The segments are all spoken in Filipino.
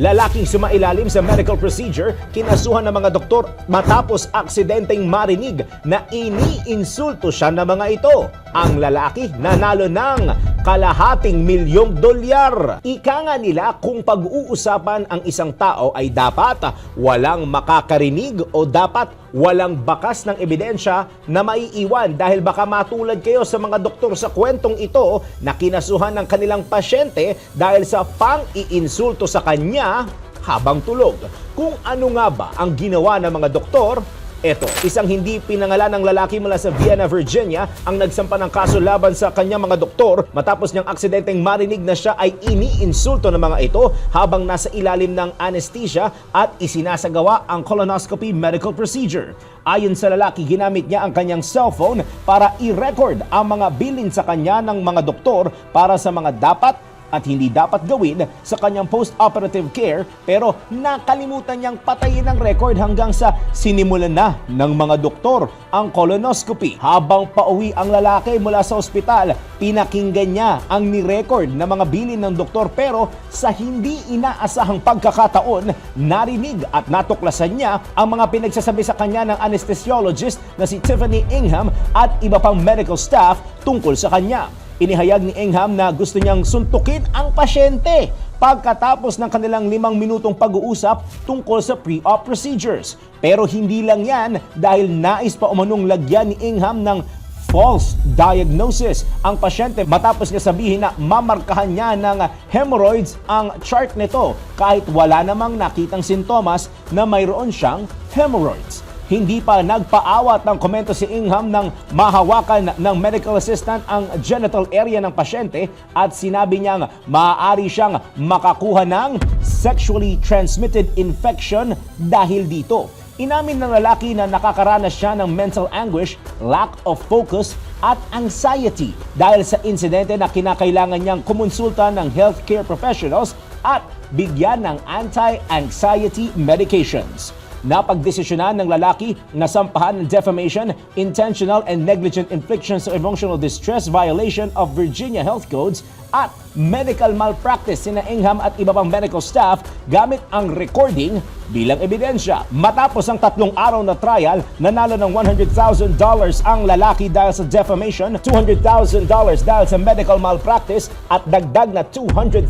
Lalaking sumailalim sa medical procedure, kinasuhan ng mga doktor matapos aksidenteng marinig na iniinsulto siya ng mga ito. Ang lalaki nanalo ng kalahating milyong dolyar. Ika nga nila kung pag-uusapan ang isang tao ay dapat walang makakarinig o dapat walang bakas ng ebidensya na maiiwan dahil baka matulad kayo sa mga doktor sa kwentong ito na kinasuhan ng kanilang pasyente dahil sa pang-iinsulto sa kanya habang tulog. Kung ano nga ba ang ginawa ng mga doktor, Eto, isang hindi pinangalan ng lalaki mula sa Vienna, Virginia ang nagsampa ng kaso laban sa kanyang mga doktor matapos niyang aksidenteng marinig na siya ay iniinsulto ng mga ito habang nasa ilalim ng anesthesia at isinasagawa ang colonoscopy medical procedure. Ayon sa lalaki, ginamit niya ang kanyang cellphone para i-record ang mga bilin sa kanya ng mga doktor para sa mga dapat at hindi dapat gawin sa kanyang post-operative care pero nakalimutan niyang patayin ang record hanggang sa sinimulan na ng mga doktor ang colonoscopy. Habang pauwi ang lalaki mula sa ospital, pinakinggan niya ang ni-record na mga bilin ng doktor pero sa hindi inaasahang pagkakataon, narinig at natuklasan niya ang mga pinagsasabi sa kanya ng anesthesiologist na si Tiffany Ingham at iba pang medical staff tungkol sa kanya. Inihayag ni Ingham na gusto niyang suntukin ang pasyente pagkatapos ng kanilang limang minutong pag-uusap tungkol sa pre-op procedures. Pero hindi lang yan dahil nais pa umanong lagyan ni Ingham ng false diagnosis ang pasyente matapos niya sabihin na mamarkahan niya ng hemorrhoids ang chart nito kahit wala namang nakitang sintomas na mayroon siyang hemorrhoids. Hindi pa nagpaawat ng komento si Ingham nang mahawakan ng medical assistant ang genital area ng pasyente at sinabi niyang maaari siyang makakuha ng sexually transmitted infection dahil dito. Inamin ng lalaki na nakakaranas siya ng mental anguish, lack of focus at anxiety dahil sa insidente na kinakailangan niyang kumonsulta ng healthcare professionals at bigyan ng anti-anxiety medications. Napagdesisyonan ng lalaki na sampahan ng defamation, intentional and negligent inflictions of emotional distress violation of Virginia Health Codes at medical malpractice sina Ingham at iba pang medical staff gamit ang recording bilang ebidensya. Matapos ang tatlong araw na trial, nanalo ng $100,000 ang lalaki dahil sa defamation, $200,000 dahil sa medical malpractice at dagdag na $200,000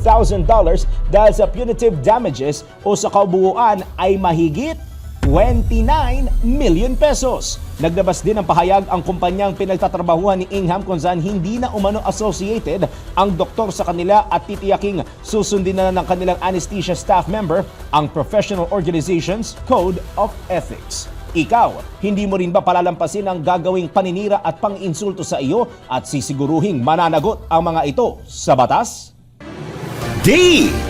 dahil sa punitive damages o sa kabuuan ay mahigit 29 million pesos. Naglabas din ng pahayag ang kumpanyang pinagtatrabahuhan ni Ingham kung saan hindi na umano associated ang doktor sa kanila at titiyaking susundin na ng kanilang anesthesia staff member ang Professional Organizations Code of Ethics. Ikaw, hindi mo rin ba palalampasin ang gagawing paninira at pang-insulto sa iyo at sisiguruhing mananagot ang mga ito sa batas?